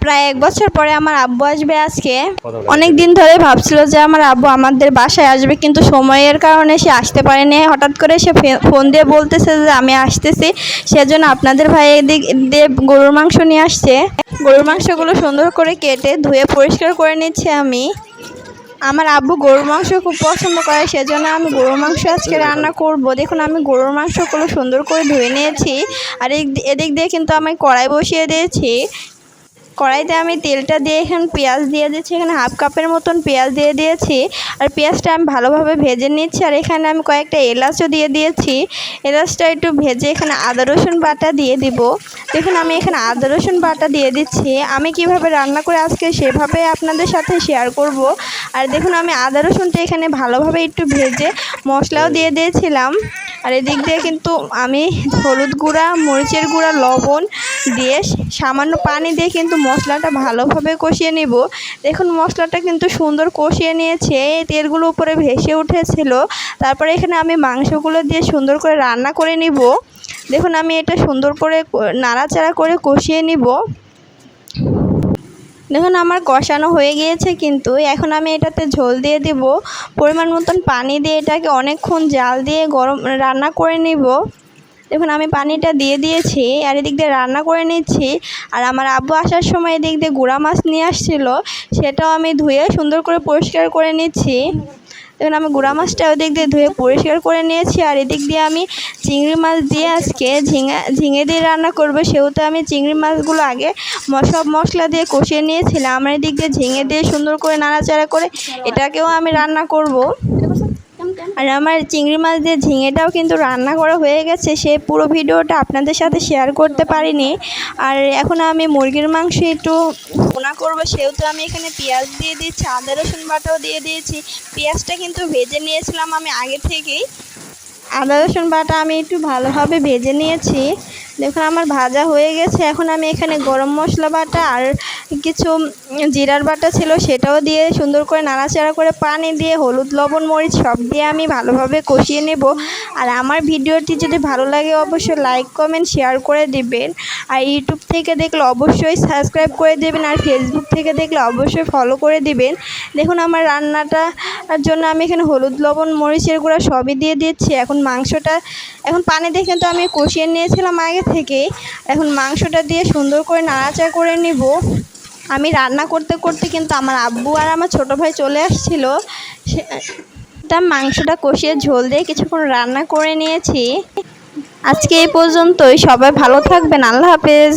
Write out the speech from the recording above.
প্রায় এক বছর পরে আমার আব্বু আসবে আজকে। অনেক দিন ধরে ভাবছিল যে আমার আব্বু আমাদের বাসায় আসবে কিন্তু সময়ের কারণে সে আসতে পারেনি। হঠাৎ করে সে ফোন দিয়ে বলতেছে যে আমি আসতেছি। সেজন্য আপনাদের ভাই এদিক দিয়ে গরুর মাংস নিয়ে আসছে। গরুর মাংসগুলো সুন্দর করে কেটে ধুয়ে পরিষ্কার করে নিচ্ছে আমি। আমার আব্বু গরুর মাংস খুব পছন্দ করে সেজন্য আমি গরুর মাংস আজকে রান্না করব। দেখুন আমি গরুর মাংসগুলো সুন্দর করে ধুয়ে নিয়েছি। আর এদিক- এদিক দিয়ে কিন্তু আমি কড়াই বসিয়ে দিয়েছি। কড়াইতে আমি তেলটা দিয়ে এখানে পেঁয়াজ দিয়ে দিচ্ছি। এখানে হাফ কাপের মতন পেঁয়াজ দিয়ে দিয়েছি। আর পেঁয়াজটা আমি ভালোভাবে ভেজে নিচ্ছি। আর এখানে আমি কয়েকটা এলাচও দিয়ে দিয়েছি। এলাচটা একটু ভেজে এখানে আদা, রসুন বাটা দিয়ে দিব। দেখুন, আমি এখানে আদা, রসুন বাটা দিয়ে দিচ্ছি। আমি কীভাবে রান্না করে আজকে সেভাবে আপনাদের সাথে শেয়ার করব। আর দেখুন, আমি আদা, রসুনটা এখানে ভালোভাবে একটু ভেজে মশলাও দিয়ে দিয়েছিলাম। আর এদিক দিয়ে কিন্তু আমি হলুদ গুঁড়া, মরিচের গুঁড়া, লবণ দিয়ে সামান্য পানি দিয়ে কিন্তু মশলাটা ভালোভাবে কষিয়ে নেব। দেখুন মশলাটা কিন্তু সুন্দর কষিয়ে নিয়েছে। তেলগুলো উপরে ভেসে উঠেছিল। তারপরে এখানে আমি মাংসগুলো দিয়ে সুন্দর করে রান্না করে নিব। দেখুন আমি এটা সুন্দর করে নাড়াচাড়া করে কষিয়ে নিব। দেখুন, আমার কষানো হয়ে গিয়েছে কিন্তু এখন আমি এটাতে ঝোল দিয়ে দিব। পরিমাণ মতন পানি দিয়ে এটাকে অনেকক্ষণ জাল দিয়ে গরম রান্না করে নিব। দেখুন, আমি পানিটা দিয়ে দিয়েছি, আর এদিক দিয়ে রান্না করে নিচ্ছি। আর আমার আব্বু আসার সময় এদিক দিয়ে গুঁড়া মাছ নিয়ে আসছিল, সেটাও আমি ধুয়ে সুন্দর করে পরিষ্কার করে নিচ্ছি। দেখুন, আমি গুঁড়া মাছটা ওদিক দিয়ে ধুয়ে পরিষ্কার করে নিয়েছি, আর এদিক দিয়ে আমি চিংড়ি মাছ দিয়ে আজকে ঝিঙে ঝিঙে দিয়ে রান্না করব। সেহেতু আমি চিংড়ি মাছগুলো আগে সব মশলা দিয়ে কষিয়ে নিয়েছিলাম। আমার এদিক দিয়ে ঝিঙে দিয়ে সুন্দর করে নাড়াচাড়া করে এটাকেও আমি রান্না করব। আর আমার চিংড়ি মাছ দিয়ে ঝিঙেটাও কিন্তু রান্না করা হয়ে গেছে। সে পুরো ভিডিওটা আপনাদের সাথে শেয়ার করতে পারিনি। আর এখন আমি মুরগির মাংস একটু ভোনা করব। সেহেতু আমি এখানে পেঁয়াজ দিয়ে দিয়েছি আদা, রসুন বাটাও দিয়ে দিয়েছি। পেঁয়াজটা কিন্তু ভেজে নিয়েছিলাম আমি আগে থেকেই। আদা, রসুন বাটা আমি একটু ভালোভাবে ভেজে নিয়েছি। দেখুন, আমার ভাজা হয়ে গেছে। এখন আমি এখানে গরম মশলা বাটা আর কিছু জিরার বাটা ছিল, সেটাও দিয়ে সুন্দর করে নাড়াচাড়া করে পানি দিয়ে হলুদ, লবণ, মরিচ সব দিয়ে আমি ভালোভাবে কষিয়ে নেব। আর আমার ভিডিওটি যদি ভালো লাগে, অবশ্যই লাইক, কমেন্ট, শেয়ার করে দিবেন। আর ইউটিউব থেকে দেখলে অবশ্যই সাবস্ক্রাইব করে দেবেন, আর ফেসবুক থেকে দেখলে অবশ্যই ফলো করে দিবেন। দেখুন, আমার রান্নাটার জন্য আমি এখানে হলুদ, লবণ, মরিচের গুঁড়া সবই দিয়ে দিচ্ছি। এখন মাংসটা, এখন পানি দিয়ে কিন্তু আমি কষিয়ে নিয়েছিলাম আগে থেকে এখন মাংসটা দিয়ে সুন্দর করে নাড়াচাড়া করে নিব। আমি রান্না করতে করতে কিন্তু আমার আব্বু আর আমার ছোটো ভাই চলে আসছিল। সে তা মাংসটা কষিয়ে ঝোল দিয়ে কিছুক্ষণ রান্না করে নিয়েছি। আজকে এই পর্যন্তই। সবাই ভালো থাকবেন। আল্লাহ হাফেজ।